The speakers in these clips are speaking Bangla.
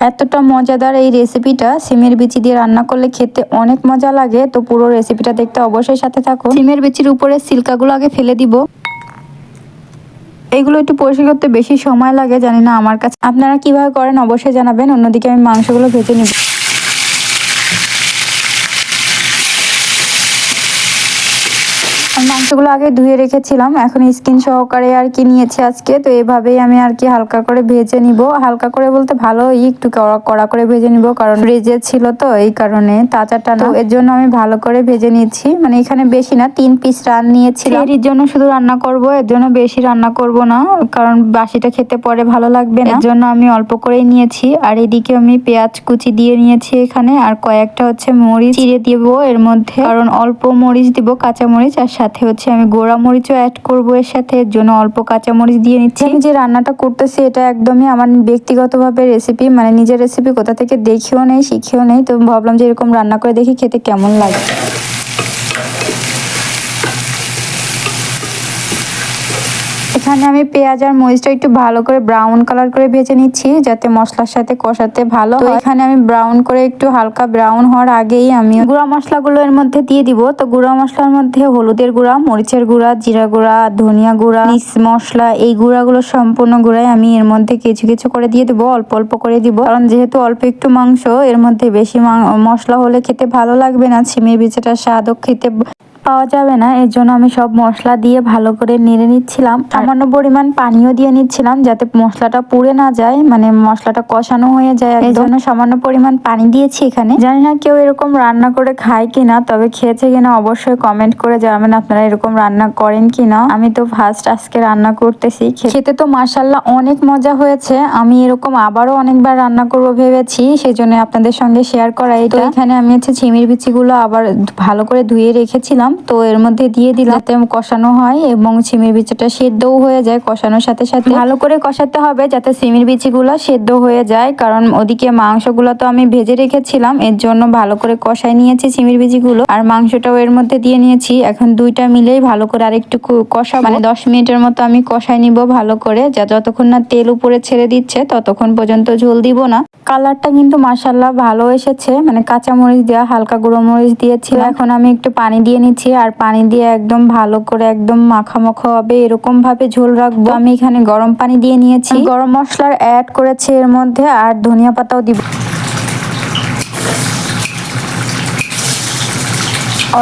এতটা মজাদার এই রেসিপিটা সিমের বিচি দিয়ে রান্না করলে খেতে অনেক মজা লাগে, তো পুরো রেসিপিটা দেখতে অবশ্যই সাথে থাকো সিমের বিচির উপরে সিল্কাগুলো আগে ফেলে দিব। এগুলো একটু পরিষ্কার করতে বেশি সময় লাগে, জানি না আমার কাছে। আপনারা কীভাবে করেন অবশ্যই জানাবেন, অন্যদিকে আমি মাংসগুলো ভেজে নিব। মাংসগুলো আগে ধুয়ে রেখেছিলাম এখন স্কিন সহকারে আর কি নিয়েছি আজকে তো এভাবেই আমি আর কি হালকা করে ভেজে নিব। হালকা করে বলতে ভালোই একটু কড়া করে ভেজে নিব কারণ ফ্রিজে ছিল তো এই কারণে তাজাটা না। এর জন্য আমি ভালো করে ভেজে নিয়েছি। মানে এখানে বেশি না তিন পিস রান নিয়েছি এর জন্য শুধু রান্না করব এর জন্য বেশি রান্না করব না কারণ বাসিটা খেতে পরে ভালো লাগবে না। এর জন্য আমি অল্প করেই নিয়েছি আর এদিকে আমি পেঁয়াজ কুচি দিয়ে নিয়েছি এখানে আর কয়েকটা হচ্ছে মরিচ। চিড়ে দিব এর মধ্যে কারণ অল্প মরিচ দিব কাঁচা মরিচ আর সাথে হচ্ছে আমি গোড়া মরিচও অ্যাড করব এর সাথে, এর জন্য অল্প কাঁচামরিচ দিয়ে নিচ্ছি। আমি যে রান্নাটা করতেছি, এটা একদমই আমার ব্যক্তিগতভাবে রেসিপি মানে নিজের রেসিপি কোথা থেকে দেখেও নেই, শিখেও নেই, তো ভাবলাম যে এরকম রান্না করে দেখি খেতে কেমন লাগে। এখানে আমি পেঁয়াজ আর মরিচটা একটু ভালো করে ব্রাউন কালার করে ভেজে নিচ্ছি, যাতে মশলার সাথে কষাতে ভালো হয়। এখানে আমি ব্রাউন করে একটু হালকা ব্রাউন হওয়ার আগেই আমি গুঁড়া মশলাগুলো এর মধ্যে দিয়ে দিব। তো গুঁড়া মশলার মধ্যে হলুদের গুঁড়া, মরিচের গুঁড়া, জিরা গুঁড়া, ধনিয়া গুঁড়া, মিক্স মশলা, এই গুঁড়াগুলো সম্পূর্ণ গুঁড়াই আমি এর মধ্যে কিছু কিছু করে দিয়ে দেবো, অল্প অল্প করে দিব। কারণ যেহেতু অল্প একটু মাংস, এর মধ্যে বেশি মশলা হলে খেতে ভালো লাগবে না ছিমের বিচেটা স্বাদও খেতে পাওয়া যাবে না এর জন্য আমি সব মশলা দিয়ে ভালো করে নেড়ে নিচ্ছিলাম। সামান্য পরিমাণ পানিও দিয়ে নিচ্ছিলাম যাতে মশলাটা পুড়ে না যায় মানে মশলাটা কষানো হয়ে যায় এই জন্য সামান্য পরিমাণ পানি দিয়েছি এখানে। জানি না কেউ এরকম রান্না করে খায় কিনা তবে খেয়েছে কিনা অবশ্যই কমেন্ট করে জানাবেন আপনারা এরকম রান্না করেন কিনা। আমি তো ফার্স্ট আজকে রান্না করতেছি। খেতে তো মার্শাল্লাহ অনেক মজা হয়েছে। আমি এরকম আবারও অনেকবার রান্না করব ভেবেছি সেই জন্য আপনাদের সঙ্গে শেয়ার করা এটা এখানে আমি হচ্ছে ছিমির বিচিগুলো আবার ভালো করে ধুয়ে রেখেছিলাম। তো এর মধ্যে দিয়ে দিলাম। যাতে কষানো হয় এবং সিমের বিচিটা সেদ্ধও হয়ে যায় কষানোর সাথে সাথে। ভালো করে কষাতে হবে যাতে সিমের বিচিগুলো সেদ্ধ হয়ে যায়, কারণ ওদিকে মাংসগুলো তো আমি ভেজে রেখেছিলাম। এর জন্য ভালো করে কষাই নিয়েছি সিমের বিচিগুলো। আর মাংসটাও এর মধ্যে দিয়ে নিয়েছি। এখন দুইটা মিলেই ভালো করে আরেকটু কষা মানে দশ মিনিটের মতো আমি কষাই নিব ভালো করে। যা যতক্ষণ না তেল উপরে ছেড়ে দিচ্ছে, ততক্ষণ পর্যন্ত ঝোল দিব না। কালারটা কিন্তু মাসাল্লাহ ভালো এসেছে। মানে কাঁচা মরিচ দেওয়া, হালকা গুঁড়ো মরিচ দিয়েছি এখন আমি একটু পানি দিয়ে নিচ্ছি। আর পানি দিয়ে একদম ভালো করে একদম মাখামাখো হবে এরকম ভাবে ঝোল রাখব। আমি এখানে গরম পানি দিয়ে নিয়েছি। গরম মশলার অ্যাড করেছি এর মধ্যে আর ধনিয়া পাতাও দিব।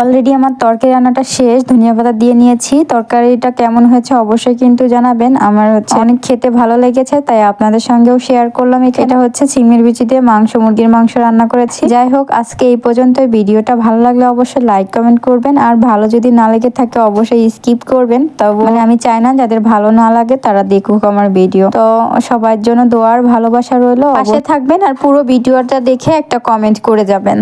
অলরেডি আমার তরকারি রান্নাটা শেষ ধনিয়া পাতা দিয়ে নিয়েছি। তরকারিটা কেমন হয়েছে অবশ্যই কিন্তু জানাবেন। আমার হচ্ছে অনেক খেতে ভালো লেগেছে তাই আপনাদের সঙ্গেও শেয়ার করলাম। এটা হচ্ছে চিংড়ির বিচি দিয়ে মাংস মুরগির মাংস রান্না করেছি। যাই হোক আজকে এই পর্যন্ত ভিডিওটা ভালো লাগলে অবশ্যই লাইক কমেন্ট করবেন। আর ভালো যদি না লেগে থাকে অবশ্যই স্কিপ করবেন। তবে মানে আমি চাই না যাদের ভালো না লাগে তারা দেখুক আমার ভিডিও তো সবার জন্য দোয়ার ভালোবাসা রইল। পাশে থাকবেন আর পুরো ভিডিওটা দেখে একটা কমেন্ট করে যাবেন।